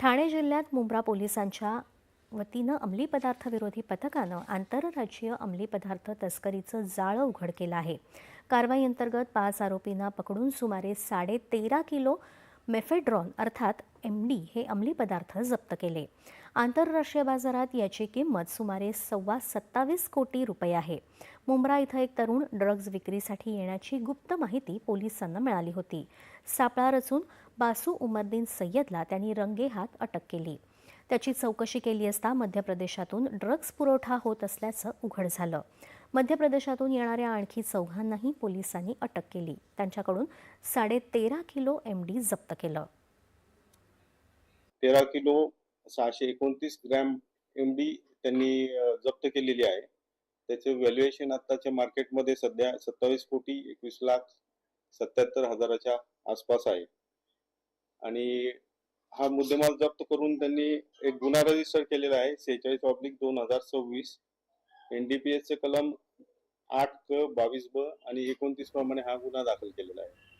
ठाणे जिल्ह्यात मुंब्रा पोलिसांच्या वतीनं अंमली पदार्थ विरोधी पथकानं आंतरराज्यीय अंमली पदार्थ तस्करीचं जाळं उघड केलं आहे. कारवाई अंतर्गत पाच आरोपींना पकडून सुमारे साडेतेरा किलो मेफेड्रॉन अर्थात एम डी हे अंमली पदार्थ जप्त केले. आंतरराष्ट्रीय बाजारात याची किंमत सुमारे सव्वा सत्तावीस कोटी रुपये आहे. मुंब्रा इथं एक तरुण ड्रग्ज विक्रीसाठी येण्याची गुप्त माहिती पोलिसांना मिळाली होती. सापळा रचून बासू उमरदीन सय्यदला त्यांनी रंगेहात अटक केली. त्याची चौकशी केली असता मध्य प्रदेशातून ड्रग्ज पुरवठा होत असल्याचं उघड झालं. मध्य प्रदेशातून येणाऱ्या आणखी चौघांनाही पोलिसांनी अटक केली. त्यांच्याकडून साडेतेरा किलो एम डी जप्त केलं. तेरा किलो सहाशे एकोणतीस ग्रॅम एम डी त्यांनी जप्त केलेली आहे. त्याचे व्हॅल्युएशन आताच्या मार्केटमध्ये सध्या सत्तावीस कोटी एकवीस लाख सत्याहत्तर हजाराच्या आसपास आहे. आणि हा मुद्देमाल जप्त करून त्यांनी एक गुन्हा रजिस्टर केलेला आहे सेहेचाळीस ऑब्लिक दोन हजार सव्वीस. एनडीपीएस चे कलम आठ क बावीस ब आणि एकोणतीस प्रमाणे हा गुन्हा दाखल केलेला आहे.